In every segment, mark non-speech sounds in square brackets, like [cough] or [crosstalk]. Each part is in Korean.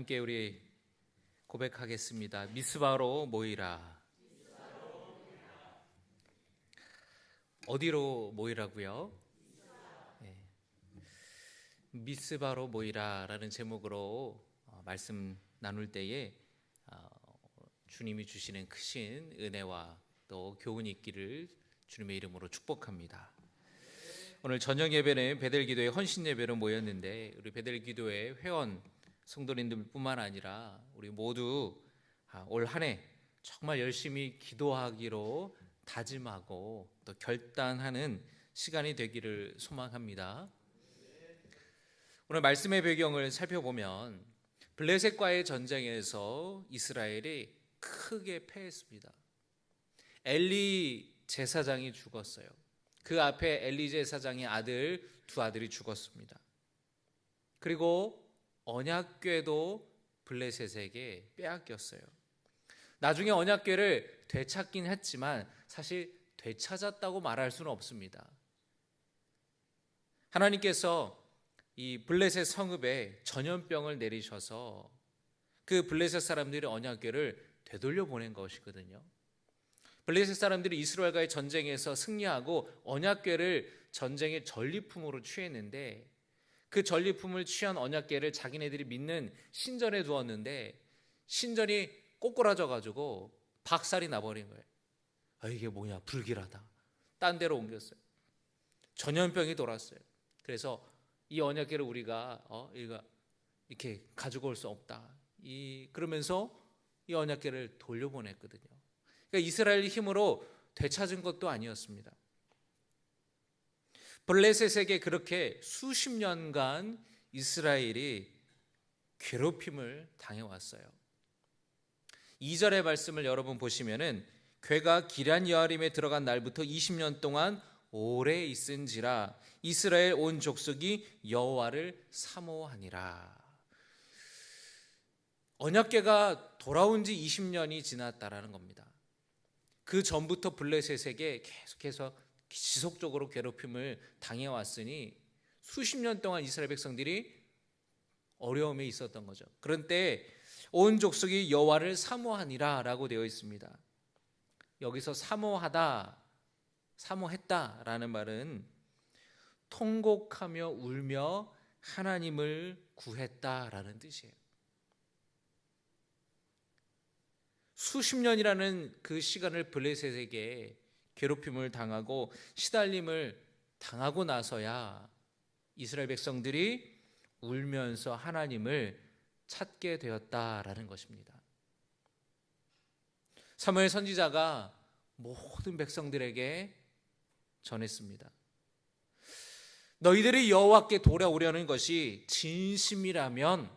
함께 우리 고백하겠습니다. 미스바로 모이라. 어디로 모이라고요? 네. 미스바로 모이라라는 제목으로 어, 말씀 나눌 때에 어, 주님이 주시는 크신 은혜와 또 교훈이 있기를 주님의 이름으로 축복합니다. 오늘 저녁 예배는 베델 기도회 헌신 예배로 모였는데 우리 베델 기도회 회원 성도님들뿐만 아니라 우리 모두 아, 올한 해 정말 열심히 기도하기로 다짐하고 또 결단하는 시간이 되기를 소망합니다. 오늘 말씀의 배경을 살펴보면 블레셋과의 전쟁에서 이스라엘이 크게 패했습니다. 엘리 제사장이 죽었어요. 그 앞에 엘리 제사장의 아들 두 아들이 죽었습니다. 그리고 언약궤도 블레셋에게 빼앗겼어요. 나중에 언약궤를 되찾긴 했지만 사실 되찾았다고 말할 수는 없습니다. 하나님께서 이 블레셋 성읍에 전염병을 내리셔서 그 블레셋 사람들이 언약궤를 되돌려 보낸 것이거든요. 블레셋 사람들이 이스라엘과의 전쟁에서 승리하고 언약궤를 전쟁의 전리품으로 취했는데 그 전리품을 취한 언약궤를 자기네들이 믿는 신전에 두었는데 신전이 꼬꾸라져 가지고 박살이 나버린 거예요. 아, 이게 뭐냐 불길하다. 딴 데로 옮겼어요. 전염병이 돌았어요. 그래서 이 언약궤를 우리가 어, 이렇게 가지고 올 수 없다. 이 그러면서 이 언약궤를 돌려보냈거든요. 그러니까 이스라엘 힘으로 되찾은 것도 아니었습니다. 블레셋에게 그렇게 수십 년간 이스라엘이 괴롭힘을 당해왔어요. 2절의 말씀을 여러분 보시면은 괴가 기란 여아림에 들어간 날부터 20년 동안 오래 있은지라 이스라엘 온 족속이 여호와를 사모하니라. 언약궤가 돌아온 지 20년이 지났다라는 겁니다. 그 전부터 블레셋에게 계속해서 지속적으로 괴롭힘을 당해왔으니 수십 년 동안 이스라엘 백성들이 어려움에 있었던 거죠. 그런데 온 족속이 여호와를 사모하니라라고 되어 있습니다. 여기서 사모하다, 사모했다라는 말은 통곡하며 울며 하나님을 구했다라는 뜻이에요. 수십 년이라는 그 시간을 블레셋에게 괴롭힘을 당하고 시달림을 당하고 나서야 이스라엘 백성들이 울면서 하나님을 찾게 되었다라는 것입니다. 사무엘 선지자가 모든 백성들에게 전했습니다. 너희들이 여호와께 돌아오려는 것이 진심이라면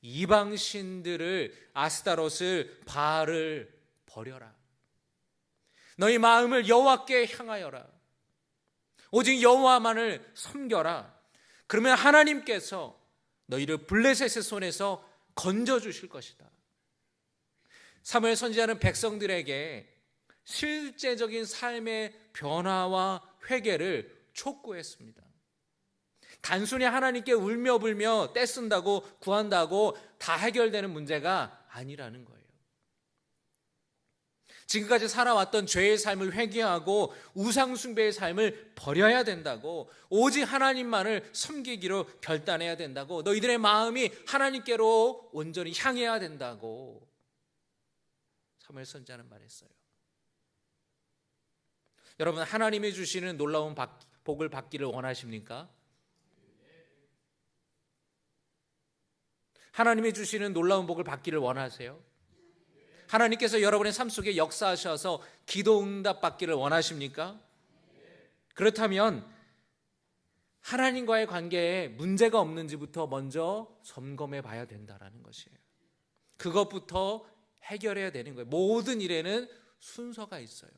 이방 신들을 아스타롯을 바알을 버려라. 너희 마음을 여호와께 향하여라. 오직 여호와만을 섬겨라. 그러면 하나님께서 너희를 블레셋의 손에서 건져 주실 것이다. 사무엘 선지자는 백성들에게 실제적인 삶의 변화와 회개를 촉구했습니다. 단순히 하나님께 울며 불며 떼쓴다고 구한다고 다 해결되는 문제가 아니라는 거예요. 지금까지 살아왔던 죄의 삶을 회개하고 우상숭배의 삶을 버려야 된다고 오직 하나님만을 섬기기로 결단해야 된다고 너희들의 마음이 하나님께로 온전히 향해야 된다고 사무엘 선자는 말했어요. 여러분 하나님이 주시는 놀라운 복을 받기를 원하십니까? 하나님이 주시는 놀라운 복을 받기를 원하세요? 하나님께서 여러분의 삶 속에 역사하셔서 기도 응답 받기를 원하십니까? 그렇다면 하나님과의 관계에 문제가 없는지부터 먼저 점검해 봐야 된다라는 것이에요. 그것부터 해결해야 되는 거예요. 모든 일에는 순서가 있어요.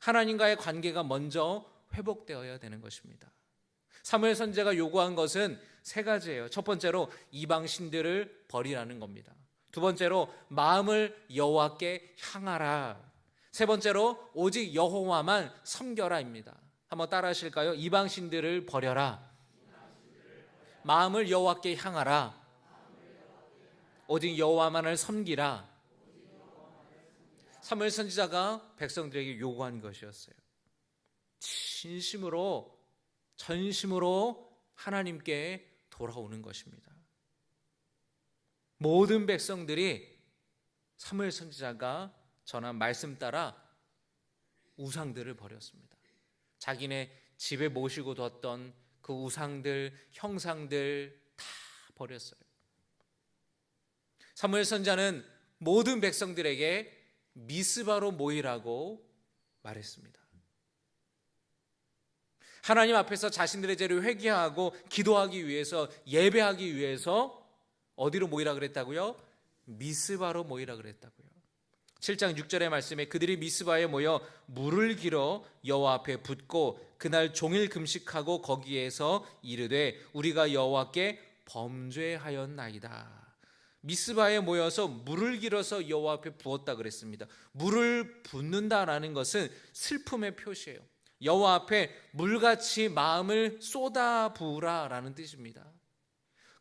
하나님과의 관계가 먼저 회복되어야 되는 것입니다. 사무엘 선제가 요구한 것은 세 가지예요. 첫 번째로 이방 신들을 버리라는 겁니다. 두 번째로 마음을 여호와께 향하라. 세 번째로 오직 여호와만 섬겨라입니다. 한번 따라하실까요? 이방 신들을 버려라. 마음을 여호와께 향하라. 오직 여호와만을 섬기라. 사무엘 선지자가 백성들에게 요구한 것이었어요. 진심으로 전심으로 하나님께 돌아오는 것입니다. 모든 백성들이 사무엘 선지자가 전한 말씀 따라 우상들을 버렸습니다. 자기네 집에 모시고 뒀던 그 우상들, 형상들 다 버렸어요. 사무엘 선자는 모든 백성들에게 미스바로 모이라고 말했습니다. 하나님 앞에서 자신들의 죄를 회개하고 기도하기 위해서 예배하기 위해서 어디로 모이라 그랬다고요? 미스바로 모이라 그랬다고요. 7장 6절의 말씀에 그들이 미스바에 모여 물을 길어 여호와 앞에 붓고 그날 종일 금식하고 거기에서 이르되 우리가 여호와께 범죄하였나이다. 미스바에 모여서 물을 길어서 여호와 앞에 부었다 그랬습니다. 물을 붓는다라는 것은 슬픔의 표시예요. 여호와 앞에 물같이 마음을 쏟아 부으라라는 뜻입니다.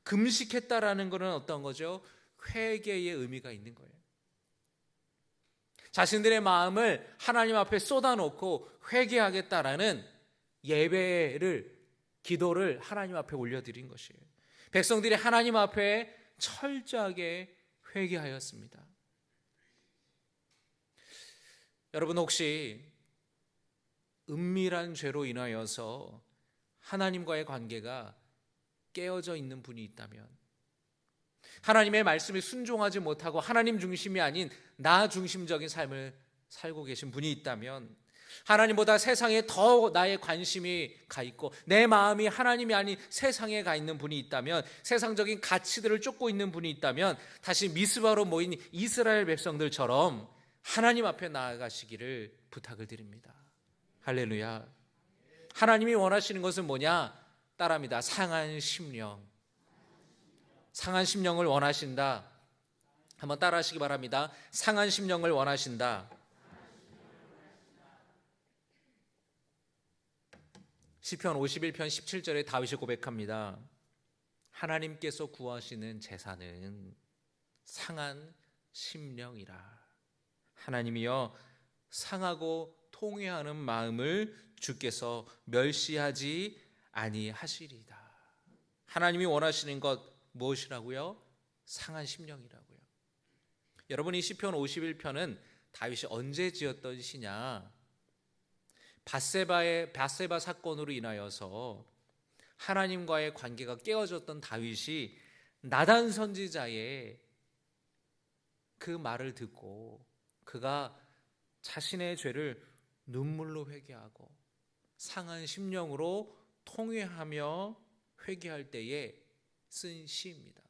금식했다라는 것은 어떤 거죠? 회개의 의미가 있는 거예요. 자신들의 마음을 하나님 앞에 쏟아놓고 회개하겠다라는 예배를 기도를 하나님 앞에 올려드린 것이에요. 백성들이 하나님 앞에 철저하게 회개하였습니다. 여러분 혹시 은밀한 죄로 인하여서 하나님과의 관계가 깨어져 있는 분이 있다면 하나님의 말씀에 순종하지 못하고 하나님 중심이 아닌 나 중심적인 삶을 살고 계신 분이 있다면 하나님보다 세상에 더 나의 관심이 가 있고 내 마음이 하나님이 아닌 세상에 가 있는 분이 있다면 세상적인 가치들을 쫓고 있는 분이 있다면 다시 미스바로 모인 이스라엘 백성들처럼 하나님 앞에 나아가시기를 부탁을 드립니다. 할렐루야. 하나님이 원하시는 것은 뭐냐? 따라합니다. 상한 심령. 상한 심령을 원하신다. 한번 따라하시기 바랍니다. 상한 심령을 원하신다. 시편 51편 17절에 다윗이 고백합니다. 하나님께서 구하시는 제사는 상한 심령이라. 하나님이여 상하고 통회하는 마음을 주께서 멸시하지 아니하시리다. 하나님이 원하시는 것 무엇이라고요? 상한 심령이라고요. 여러분 이 시편 51편은 다윗이 언제 지었던 시냐? 바세바의 바세바 사건으로 인하여서 하나님과의 관계가 깨어졌던 다윗이 나단 선지자의 그 말을 듣고 그가 자신의 죄를 눈물로 회개하고 상한 심령으로 통회하며 회개할 때에 쓴 시입니다.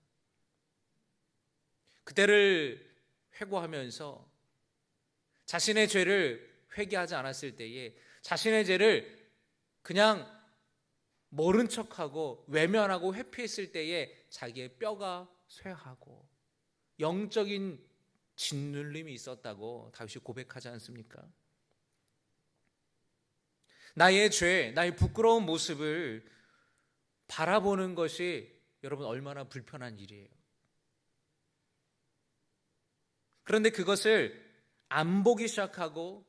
그때를 회고하면서 자신의 죄를 회개하지 않았을 때에 자신의 죄를 그냥 모른 척하고 외면하고 회피했을 때에 자기의 뼈가 쇠하고 영적인 짓눌림이 있었다고 다윗이 고백하지 않습니까? 나의 죄, 나의 부끄러운 모습을 바라보는 것이 여러분 얼마나 불편한 일이에요. 그런데 그것을 안 보기 시작하고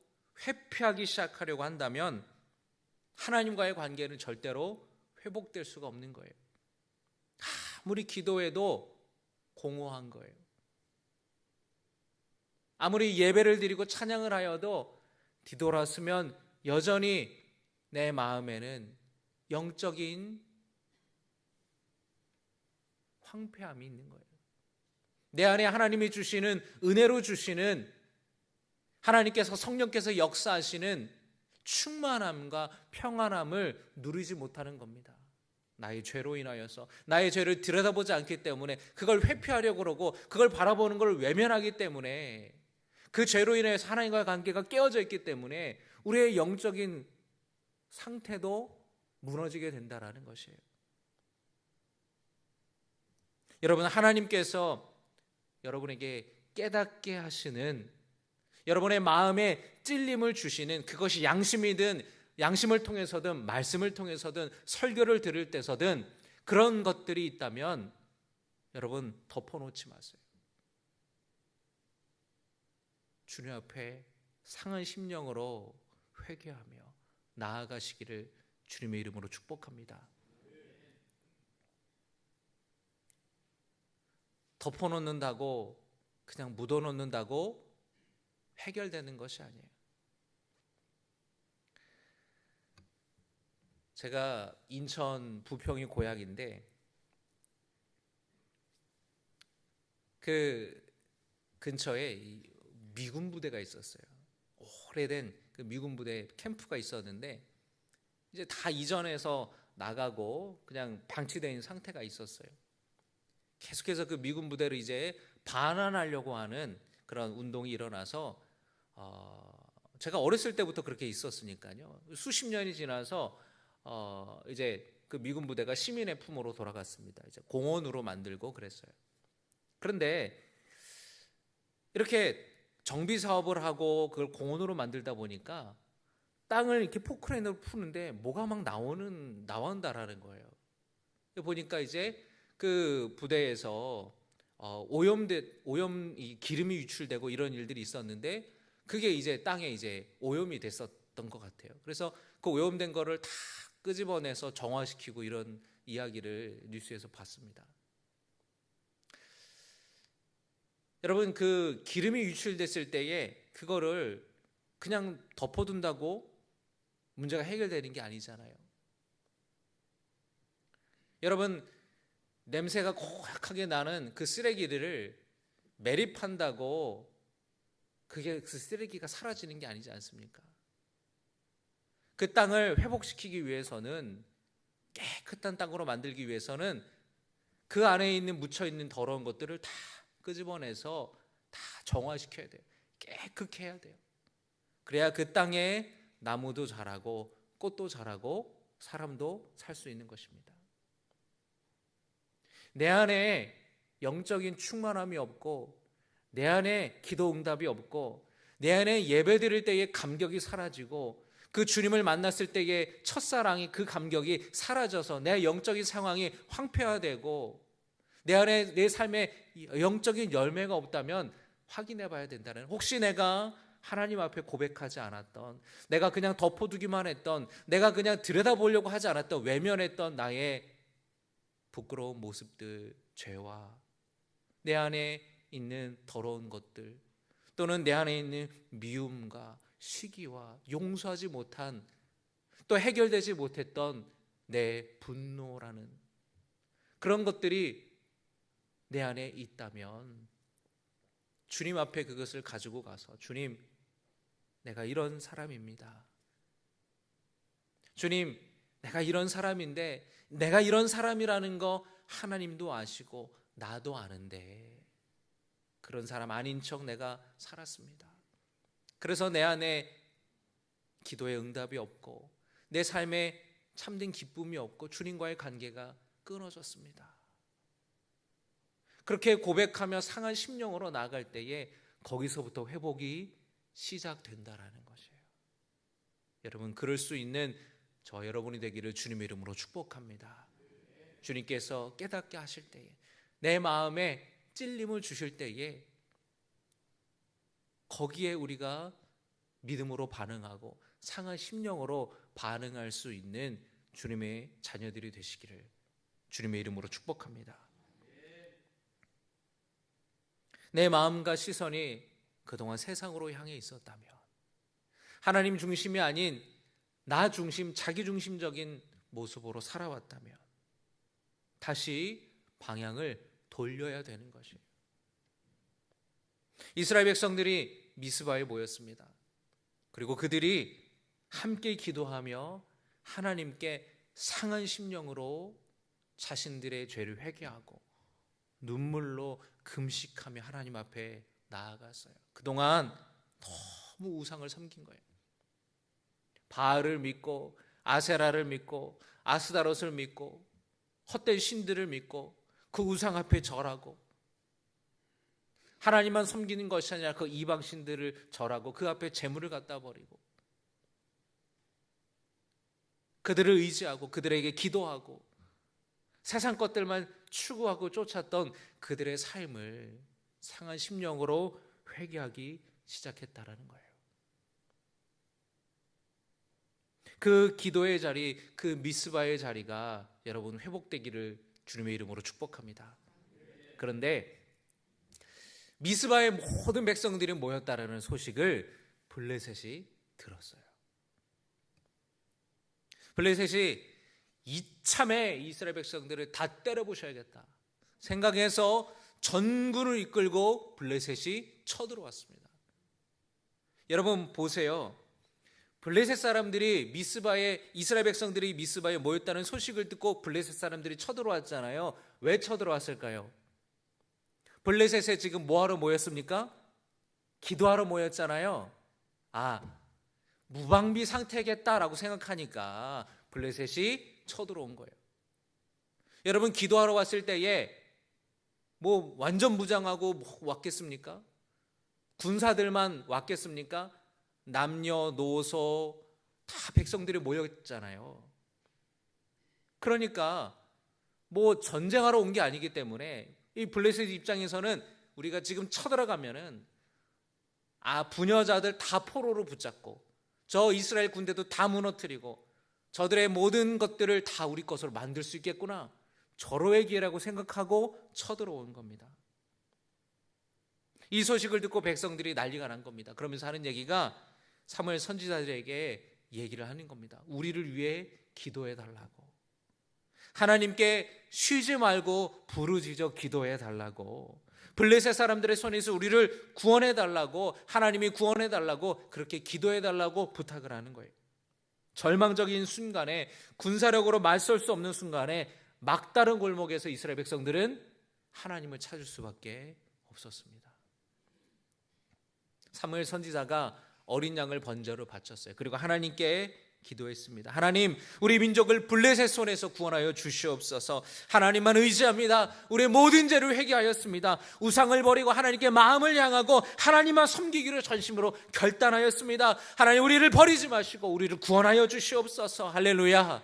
회피하기 시작하려고 한다면 하나님과의 관계는 절대로 회복될 수가 없는 거예요. 아무리 기도해도 공허한 거예요. 아무리 예배를 드리고 찬양을 하여도 뒤돌았으면 여전히 내 마음에는 영적인 황폐함이 있는 거예요. 내 안에 하나님이 주시는 은혜로 주시는 하나님께서 성령께서 역사하시는 충만함과 평안함을 누리지 못하는 겁니다. 나의 죄로 인하여서 나의 죄를 들여다보지 않기 때문에 그걸 회피하려고 그러고 그걸 바라보는 걸 외면하기 때문에 그 죄로 인해서 하나님과의 관계가 깨어져 있기 때문에 우리의 영적인 상태도 무너지게 된다라는 것이에요. 여러분 하나님께서 여러분에게 깨닫게 하시는 여러분의 마음에 찔림을 주시는 그것이 양심이든 양심을 통해서든 말씀을 통해서든 설교를 들을 때서든 그런 것들이 있다면 여러분 덮어놓지 마세요. 주님 앞에 상한 심령으로 회개하며 나아가시기를 주님의 이름으로 축복합니다. 덮어놓는다고 그냥 묻어놓는다고 해결되는 것이 아니에요. 제가 인천 부평이 고향인데 그 근처에 이 미군 부대가 있었어요. 오래된 그 미군 부대 캠프가 있었는데 이제 다 이전해서 나가고 그냥 있는 상태가 있었어요. 계속해서 그 미군 부대를 이제 반환하려고 하는 그런 운동이 일어나서 어 제가 어렸을 때부터 그렇게 있었으니까요. 수십 년이 지나서 어 이제 그 미군 부대가 시민의 품으로 돌아갔습니다. 이제 공원으로 만들고 그랬어요. 그런데 이렇게 정비 사업을 하고 그걸 공원으로 만들다 보니까 땅을 이렇게 포크레인으로 푸는데 뭐가 막 나오는 나온다라는 거예요. 보니까 이제 그 부대에서 어, 오염돼 오염 이 기름이 유출되고 이런 일들이 있었는데 그게 이제 땅에 이제 오염이 됐었던 것 같아요. 그래서 그 오염된 거를 다 끄집어내서 정화시키고 이런 이야기를 뉴스에서 봤습니다. 여러분 그 기름이 유출됐을 때에 그거를 그냥 덮어둔다고 문제가 해결되는 게 아니잖아요. 여러분 냄새가 고약하게 나는 그 쓰레기들을 매립한다고 그게 그 쓰레기가 사라지는 게 아니지 않습니까? 그 땅을 회복시키기 위해서는 깨끗한 땅으로 만들기 위해서는 그 안에 있는 묻혀 있는 더러운 것들을 다 끄집어내서 다 정화시켜야 돼요. 깨끗게 해야 돼요. 그래야 그 땅에 나무도 자라고 꽃도 자라고 사람도 살 수 있는 것입니다. 내 안에 영적인 충만함이 없고 내 안에 기도 응답이 없고 내 안에 예배 드릴 때의 감격이 사라지고 그 주님을 만났을 때의 첫사랑이 그 감격이 사라져서 내 영적인 상황이 황폐화되고 내 안에 내 삶에 영적인 열매가 없다면 확인해 봐야 된다는. 혹시 내가 하나님 앞에 고백하지 않았던 내가 그냥 덮어두기만 했던 내가 그냥 들여다보려고 하지 않았던 외면했던 나의 부끄러운 모습들 죄와 내 안에 있는 더러운 것들 또는 내 안에 있는 미움과 시기와 용서하지 못한 또 해결되지 못했던 내 분노라는 그런 것들이 내 안에 있다면 주님 앞에 그것을 가지고 가서 주님 내가 이런 사람입니다. 주님 내가 이런 사람인데 내가 이런 사람이라는 거 하나님도 아시고 나도 아는데 그런 사람 아닌 척 내가 살았습니다. 그래서 내 안에 기도의 응답이 없고 내 삶에 참된 기쁨이 없고 주님과의 관계가 끊어졌습니다. 그렇게 고백하며 상한 심령으로 나아갈 때에 거기서부터 회복이 시작된다라는 것이에요. 여러분 그럴 수 있는 저 여러분이 되기를 주님의 이름으로 축복합니다. 주님께서 깨닫게 하실 때에 내 마음에 찔림을 주실 때에 거기에 우리가 믿음으로 반응하고 상한 심령으로 반응할 수 있는 주님의 자녀들이 되시기를 주님의 이름으로 축복합니다. 내 마음과 시선이 그동안 세상으로 향해 있었다면 하나님 중심이 아닌 나 중심, 자기 중심적인 모습으로 살아왔다면 다시 방향을 돌려야 되는 것이에요. 이스라엘 백성들이 미스바에 모였습니다. 그리고 그들이 함께 기도하며 하나님께 상한 심령으로 자신들의 죄를 회개하고 눈물로 금식하며 하나님 앞에 나아갔어요. 그동안 너무 우상을 섬긴 거예요. 바알을 믿고 아세라를 믿고 아스다롯을 믿고 헛된 신들을 믿고 그 우상 앞에 절하고 하나님만 섬기는 것이 아니라 그 이방 신들을 절하고 그 앞에 재물을 갖다 버리고 그들을 의지하고 그들에게 기도하고 세상 것들만 추구하고 쫓았던 그들의 삶을 상한 심령으로 회개하기 시작했다라는 거예요. 그 기도의 자리, 그 미스바의 자리가 여러분 회복되기를 주님의 이름으로 축복합니다. 그런데 미스바의 모든 백성들이 모였다라는 소식을 블레셋이 들었어요. 블레셋이 이참에 이스라엘 백성들을 다 때려부셔야겠다 생각해서 전군을 이끌고 블레셋이 쳐들어왔습니다. 여러분 보세요. 블레셋 사람들이 미스바에 이스라엘 백성들이 미스바에 모였다는 소식을 듣고 블레셋 사람들이 쳐들어왔잖아요. 왜 쳐들어왔을까요? 블레셋에 지금 뭐하러 모였습니까? 기도하러 모였잖아요. 아, 무방비 상태겠다라고 생각하니까 블레셋이 쳐들어온 거예요. 여러분 기도하러 왔을 때에 뭐 완전 무장하고 뭐 왔겠습니까? 군사들만 왔겠습니까? 남녀 노소 다 백성들이 모였잖아요. 그러니까 뭐 전쟁하러 온 게 아니기 때문에 이 블레셋 입장에서는 우리가 지금 쳐들어가면은 아 부녀자들 다 포로로 붙잡고 저 이스라엘 군대도 다 무너뜨리고 저들의 모든 것들을 다 우리 것으로 만들 수 있겠구나. 절호의 기회라고 생각하고 쳐들어온 겁니다. 이 소식을 듣고 백성들이 난리가 난 겁니다. 그러면서 하는 얘기가 사무엘 선지자들에게 얘기를 하는 겁니다. 우리를 위해 기도해 달라고. 하나님께 쉬지 말고 부르짖어 기도해 달라고. 블레셋 사람들의 손에서 우리를 구원해 달라고 하나님이 구원해 달라고 그렇게 기도해 달라고 부탁을 하는 거예요. 절망적인 순간에 군사력으로 맞설 수 없는 순간에 막다른 골목에서 이스라엘 백성들은 하나님을 찾을 수밖에 없었습니다. 사무엘 선지자가 어린 양을 번제로 바쳤어요. 그리고 하나님께 기도했습니다. 하나님, 우리 민족을 블레셋 손에서 구원하여 주시옵소서. 하나님만 의지합니다. 우리의 모든 죄를 회개하였습니다. 우상을 버리고 하나님께 마음을 향하고 하나님만 섬기기로 전심으로 결단하였습니다. 하나님 우리를 버리지 마시고 우리를 구원하여 주시옵소서. 할렐루야.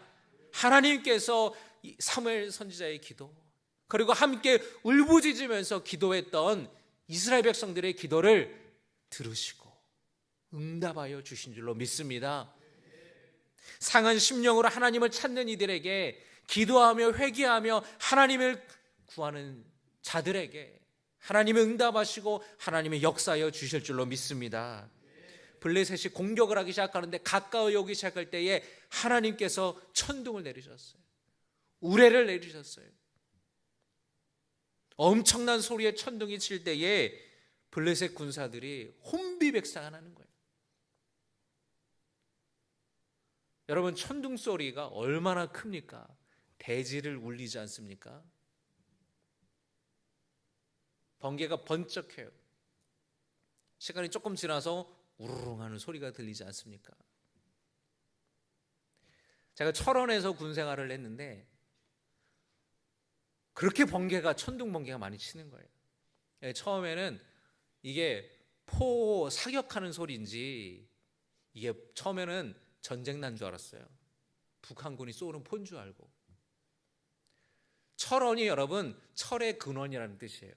하나님께서 사무엘 선지자의 기도 그리고 함께 울부짖으면서 기도했던 이스라엘 백성들의 기도를 들으시고 응답하여 주신 줄로 믿습니다. 상한 심령으로 하나님을 찾는 이들에게 기도하며 회개하며 하나님을 구하는 자들에게 하나님의 응답하시고 하나님의 역사하여 주실 줄로 믿습니다. 블레셋이 공격을 하기 시작하는데 가까이 오기 시작할 때에 하나님께서 천둥을 내리셨어요. 우레를 내리셨어요. 엄청난 소리의 천둥이 칠 때에 블레셋 군사들이 혼비백산하는 거예요. 여러분 천둥 소리가 얼마나 큽니까? 대지를 울리지 않습니까? 번개가 번쩍해요. 시간이 조금 지나서 우르릉 하는 소리가 들리지 않습니까? 제가 철원에서 군 생활을 했는데 그렇게 번개가 천둥 번개가 많이 치는 거예요. 예, 처음에는 이게 포 사격하는 소리인지 이게 처음에는 전쟁 난 줄 알았어요. 북한군이 쏘는 폰 줄 알고. 철원이 여러분 철의 근원이라는 뜻이에요.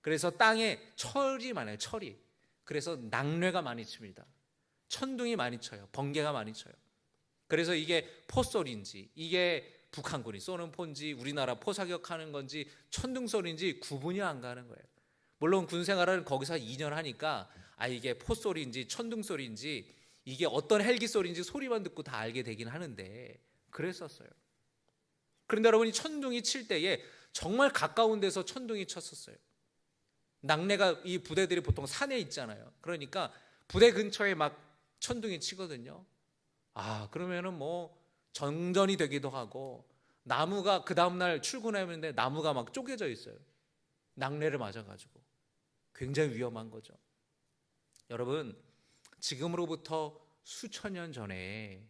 그래서 땅에 철이 많아요. 철이. 그래서 낙뢰가 많이 칩니다. 천둥이 많이 쳐요. 번개가 많이 쳐요. 그래서 이게 포소리인지 이게 북한군이 쏘는 폰지 우리나라 포사격하는 건지 천둥 소리인지 구분이 안 가는 거예요. 물론 군 생활을 거기서 2년 하니까 아 이게 포소리인지 천둥 소리인지 이게 어떤 헬기 소리인지 소리만 듣고 다 알게 되긴 하는데 그랬었어요. 그런데 여러분이 천둥이 칠 때에 정말 가까운 데서 천둥이 쳤었어요. 낙뢰가 이 부대들이 보통 산에 있잖아요. 그러니까 부대 근처에 막 천둥이 치거든요. 아, 그러면은 뭐 정전이 되기도 하고 나무가 그 다음 날 출근하는데 나무가 막 쪼개져 있어요. 낙뢰를 맞아 가지고 굉장히 위험한 거죠. 여러분, 지금으로부터 수천 년 전에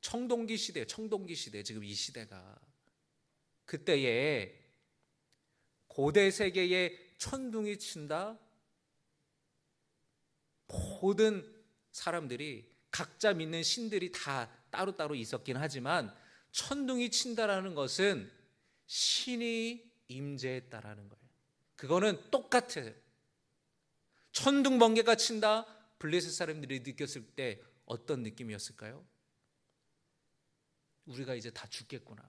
청동기 시대, 청동기 시대, 지금 이 시대가 그때에 고대 세계에 천둥이 친다. 모든 사람들이 각자 믿는 신들이 다 따로따로 있었긴 하지만 천둥이 친다라는 것은 신이 임재했다라는 거예요. 그거는 똑같아요. 천둥 번개가 친다. 블레셋 사람들이 느꼈을 때 어떤 느낌이었을까요? 우리가 이제 다 죽겠구나.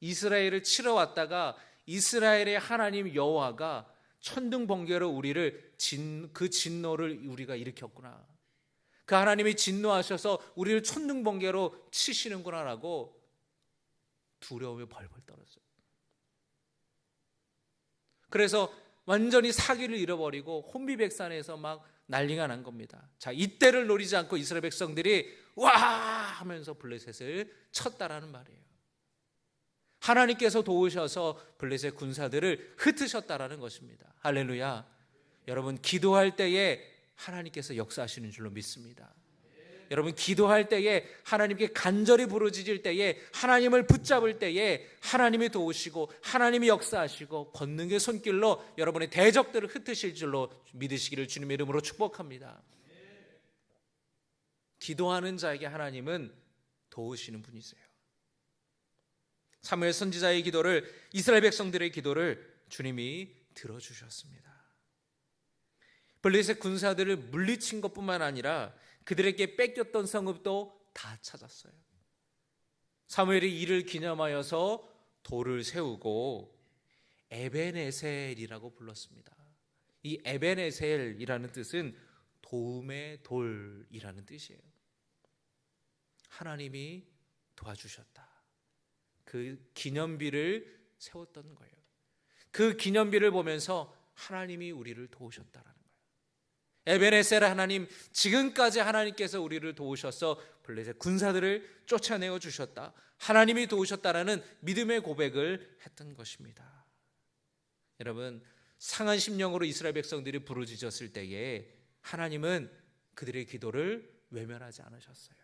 이스라엘을 치러 왔다가 이스라엘의 하나님 여호와가 천둥 번개로 우리를 진, 그 진노를 우리가 일으켰구나. 그 하나님이 진노하셔서 우리를 천둥 번개로 치시는구나라고 두려움에 벌벌 떨었어요. 그래서 완전히 사기를 잃어버리고 혼비백산에서 막 난리가 난 겁니다. 자, 이때를 노리지 않고 이스라엘 백성들이 와 하면서 블레셋을 쳤다라는 말이에요. 하나님께서 도우셔서 블레셋 군사들을 흩으셨다라는 것입니다. 할렐루야. 여러분 기도할 때에 하나님께서 역사하시는 줄로 믿습니다. 여러분 기도할 때에 하나님께 간절히 부르짖을 때에 하나님을 붙잡을 때에 하나님이 도우시고 하나님이 역사하시고 권능의 손길로 여러분의 대적들을 흩으실 줄로 믿으시기를 주님의 이름으로 축복합니다. 기도하는 자에게 하나님은 도우시는 분이세요. 사무엘 선지자의 기도를 이스라엘 백성들의 기도를 주님이 들어주셨습니다. 블레셋 군사들을 물리친 것뿐만 아니라 그들에게 뺏겼던 성읍도 다 찾았어요. 사무엘이 이를 기념하여서 돌을 세우고 에베네셀이라고 불렀습니다. 이 에베네셀이라는 뜻은 도움의 돌이라는 뜻이에요. 하나님이 도와주셨다. 그 기념비를 세웠던 거예요. 그 기념비를 보면서 하나님이 우리를 도우셨다라는 거예요. 에베네셀 하나님 지금까지 하나님께서 우리를 도우셔서 블레셋 군사들을 쫓아내어 주셨다. 하나님이 도우셨다라는 믿음의 고백을 했던 것입니다. 여러분 상한 심령으로 이스라엘 백성들이 부르짖었을 때에 하나님은 그들의 기도를 외면하지 않으셨어요.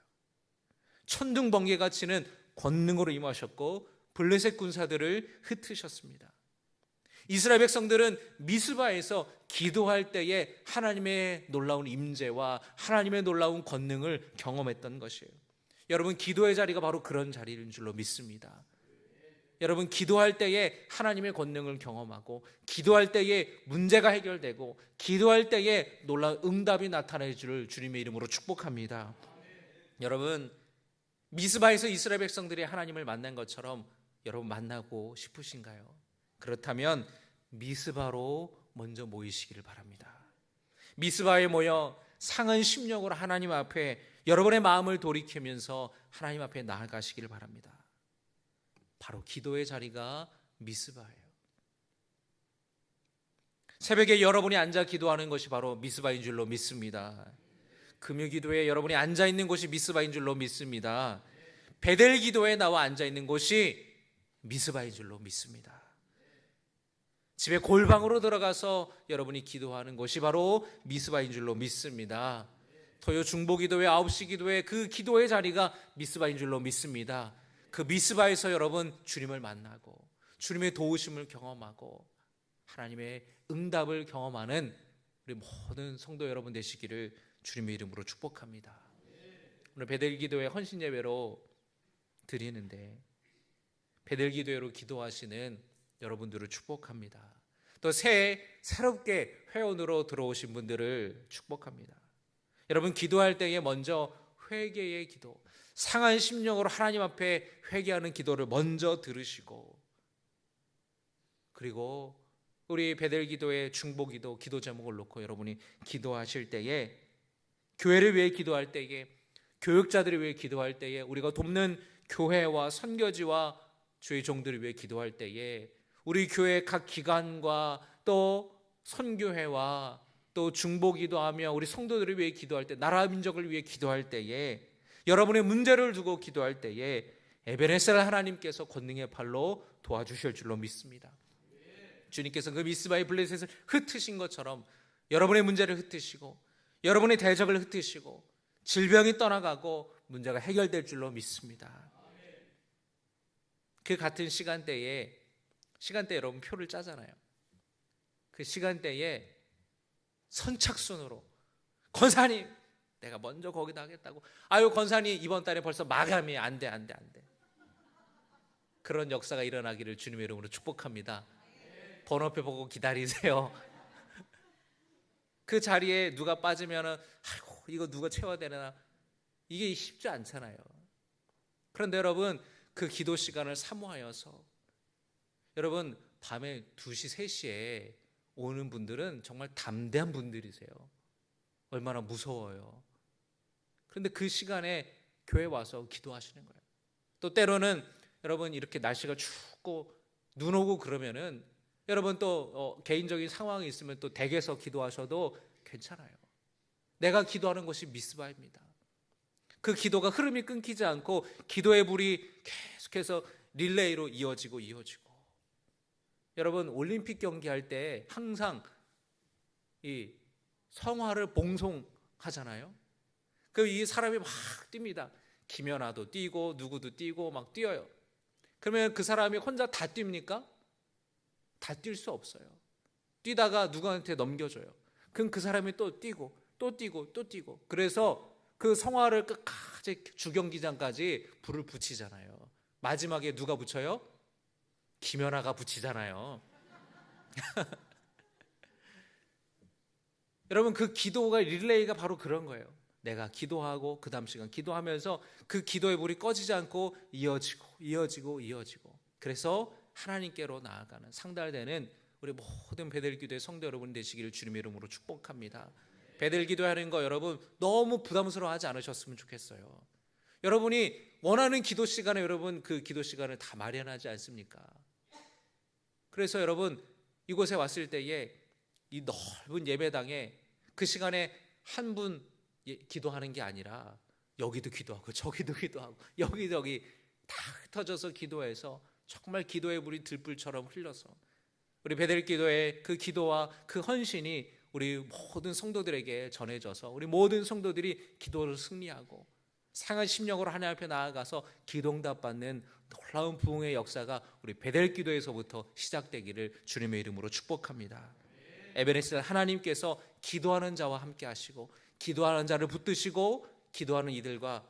천둥 번개가 치는 권능으로 임하셨고 블레셋 군사들을 흩으셨습니다. 이스라엘 백성들은 미스바에서 기도할 때에 하나님의 놀라운 임재와 하나님의 놀라운 권능을 경험했던 것이에요. 여러분 기도의 자리가 바로 그런 자리인 줄로 믿습니다. 여러분 기도할 때에 하나님의 권능을 경험하고 기도할 때에 문제가 해결되고 기도할 때에 놀라운 응답이 나타날 줄을 주님의 이름으로 축복합니다. 여러분 미스바에서 이스라엘 백성들이 하나님을 만난 것처럼 여러분 만나고 싶으신가요? 그렇다면 미스바로 먼저 모이시기를 바랍니다. 미스바에 모여 상은 심령으로 하나님 앞에 여러분의 마음을 돌이키면서 하나님 앞에 나아가시기를 바랍니다. 바로 기도의 자리가 미스바예요. 새벽에 여러분이 앉아 기도하는 것이 바로 미스바인 줄로 믿습니다. 금요 기도에 여러분이 앉아 있는 곳이 미스바인 줄로 믿습니다. 베델 기도에 나와 앉아 있는 곳이 미스바인 줄로 믿습니다. 집에 골방으로 들어가서 여러분이 기도하는 곳이 바로 미스바인 줄로 믿습니다. 토요 중보 기도회, 9시 기도회 그 기도의 자리가 미스바인 줄로 믿습니다. 그 미스바에서 여러분 주님을 만나고 주님의 도우심을 경험하고 하나님의 응답을 경험하는 우리 모든 성도 여러분 되시기를 주님의 이름으로 축복합니다. 오늘 베델 기도회 헌신 예배로 드리는데 베델 기도회로 기도하시는 여러분들을 축복합니다. 또 새해 새롭게 회원으로 들어오신 분들을 축복합니다. 여러분 기도할 때에 먼저 회개의 기도, 상한 심령으로 하나님 앞에 회개하는 기도를 먼저 들으시고 그리고 우리 베델 기도의 중보 기도, 기도 제목을 놓고 여러분이 기도하실 때에 교회를 위해 기도할 때에 교육자들을 위해 기도할 때에 우리가 돕는 교회와 선교지와 주의 종들을 위해 기도할 때에 우리 교회 각 기관과 또 선교회와 또 중보 기도하며 우리 성도들을 위해 기도할 때 나라 민족을 위해 기도할 때에 여러분의 문제를 두고 기도할 때에 에베네셀 하나님께서 권능의 팔로 도와주실 줄로 믿습니다. 주님께서 그 미스바의 블레셋을 흩으신 것처럼 여러분의 문제를 흩으시고 여러분의 대적을 흩으시고 질병이 떠나가고 문제가 해결될 줄로 믿습니다. 그 같은 시간대에 시간대 여러분 표를 짜잖아요. 그 시간대에 선착순으로 권사님 내가 먼저 거기다 하겠다고 아유 권사님 이번 달에 벌써 마감이 안 돼 안 돼 안 돼 그런 역사가 일어나기를 주님의 이름으로 축복합니다. 번호표 보고 기다리세요. [laughs] 그 자리에 누가 빠지면은 아이고 이거 누가 채워야 되나 이게 쉽지 않잖아요. 그런데 여러분 그 기도 시간을 사모하여서 여러분 밤에 2시 3시에 오는 분들은 정말 담대한 분들이세요. 얼마나 무서워요. 그런데 그 시간에 교회 와서 기도하시는 거예요. 또 때로는 여러분 이렇게 날씨가 춥고 눈 오고 그러면은 여러분 또 어, 개인적인 상황이 있으면 또 댁에서 기도하셔도 괜찮아요. 내가 기도하는 것이 미스바입니다. 그 기도가 흐름이 끊기지 않고 기도의 불이 계속해서 릴레이로 이어지고 이어지고 여러분 올림픽 경기할 때 항상 이 성화를 봉송하잖아요. 그 이 사람이 막 뜁니다. 김연아도 뛰고 누구도 뛰고 막 뛰어요. 그러면 그 사람이 혼자 다 뜁니까? 다 뛸 수 없어요. 뛰다가 누구한테 넘겨줘요. 그럼 그 사람이 또 뛰고 또 뛰고 또 뛰고 그래서 그 성화를 끝까지 주경기장까지 불을 붙이잖아요. 마지막에 누가 붙여요? 김연아가 붙이잖아요. [laughs] 여러분 그 기도가 릴레이가 바로 그런 거예요. 내가 기도하고 그 다음 시간 기도하면서 그 기도의 불이 꺼지지 않고 이어지고 이어지고 이어지고 그래서 하나님께로 나아가는 상달되는 우리 모든 베델 기도의 성도 여러분 되시기를 주님의 이름으로 축복합니다. 베델 기도하는 거 여러분 너무 부담스러워하지 않으셨으면 좋겠어요. 여러분이 원하는 기도 시간에 여러분 그 기도 시간을 다 마련하지 않습니까? 그래서 여러분 이곳에 왔을 때에 이 넓은 예배당에 그 시간에 한 분 기도하는 게 아니라 여기도 기도하고 저기도 기도하고 여기저기 다 흩어져서 기도해서 정말 기도의 불이 들불처럼 흘러서 우리 베델 기도의 그 기도와 그 헌신이 우리 모든 성도들에게 전해져서 우리 모든 성도들이 기도를 승리하고 상한 심령으로 하나님 앞에 나아가서 기동답 받는 놀라운 부흥의 역사가 우리 베델 기도에서부터 시작되기를 주님의 이름으로 축복합니다. 에베네스 하나님께서 기도하는 자와 함께 하시고 기도하는 자를 붙드시고 기도하는 이들과